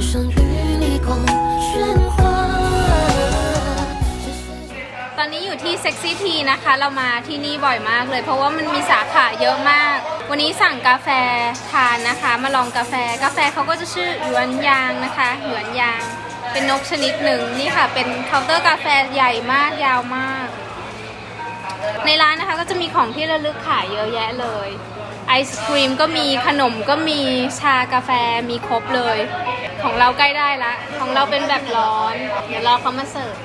生与你共喧哗。是谁 ตอนนี้อยู่ที่เซ็กซี่ทีนะคะ เรามาที่นี่บ่อยมากเลย เพราะว่ามันมีสาขาเยอะมาก วันนี้สั่งกาแฟทานนะคะ มาลองกาแฟ กาแฟเขาก็จะชื่อหยวนยางนะคะหยวนยาง เป็นนกชนิดหนึ่งนี่ค่ะ เป็นเคาน์เตอร์กาแฟใหญ่มากยาวมาก ในร้านนะคะก็จะมีของที่ระลึกขายเยอะแยะเลย ไอศครีมก็มีขนมก็มีชากาแฟมีครบเลย ของเราใกล้ได้ละ ของเราเป็นแบบร้อน เดี๋ยวรอเขามาเสิร์ฟ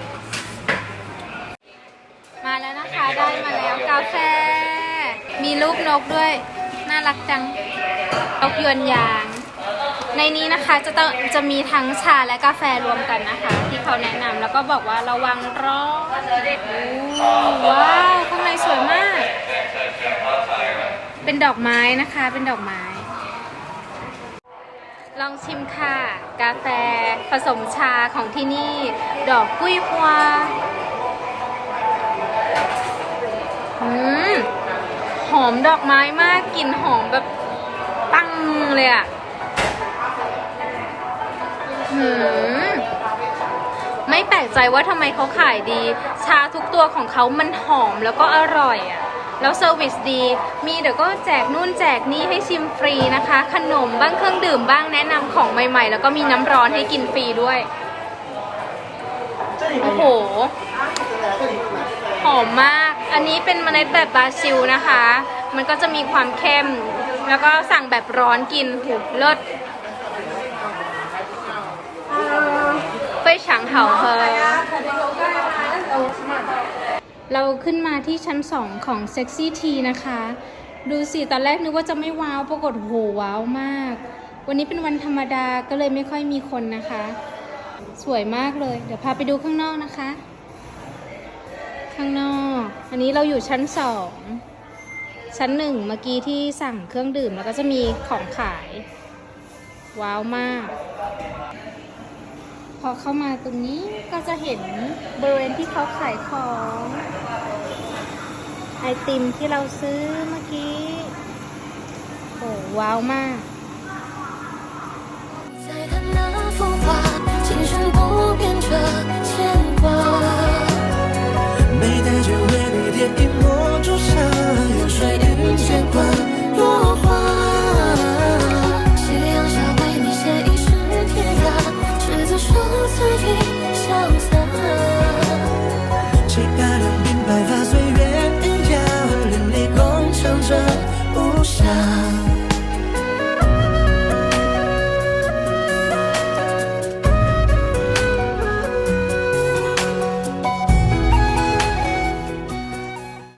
มาแล้วนะคะได้มาแล้วกาแฟ มีรูปนกด้วย น่ารักจังนกยวนยาง ในนี้นะคะจะต้องจะมีทั้งชาและกาแฟรวมกันนะคะ ที่เขาแนะนำแล้วก็บอกว่าระวังร้อนโอ้ว้าวข้างในสวยมาก เป็นดอกไม้นะคะ เป็นดอกไม้ ลองชิมค่ะ กาแฟผสมชาของที่นี่ ดอกกุ้ยฮวาอืมหอมดอกไม้มากกลิ่นหอมแบบตั้งเลยอะหืมไม่แปลกใจว่าทำไมเขาขายดี ชาทุกตัวของเขามันหอมแล้วก็อร่อยอะ แล้วเซอร์วิสดี มีเดี๋ยวก็แจกนู่นแจกนี่ให้ชิมฟรีนะคะ ขนมบ้างเครื่องดื่มบ้างแนะนำของใหม่ ๆ แล้วก็มีน้ำร้อนให้กินฟรีด้วย โอ้โห หอมมาก อันนี้เป็นเมล็ดแบบบราซิลนะคะ มันก็จะมีความเข้ม แล้วก็สั่งแบบร้อนกินหูเลิศเฟยฉาง เราขึ้นมาที่ชั้น 2 ของ Sexy T นะคะ ดูสิ ตอนแรกนึกว่าจะไม่ว้าว ปรากฏโหว้าวมาก วันนี้เป็นวันธรรมดาก็เลยไม่ค่อยมีคนนะคะ สวยมากเลย เดี๋ยวพาไปดูข้างนอกนะคะ ข้างนอก อันนี้เราอยู่ชั้นสองชั้นหนึ่งเมื่อกี้ที่สั่งเครื่องดื่มแล้วก็จะมีของขาย ว้าวมาก พอเข้ามาตรงนี้ก็จะเห็นบริเวณที่เขาขายของ ไอติมที่เราซื้อเมื่อกี้ โอ้ว้าวมาก love.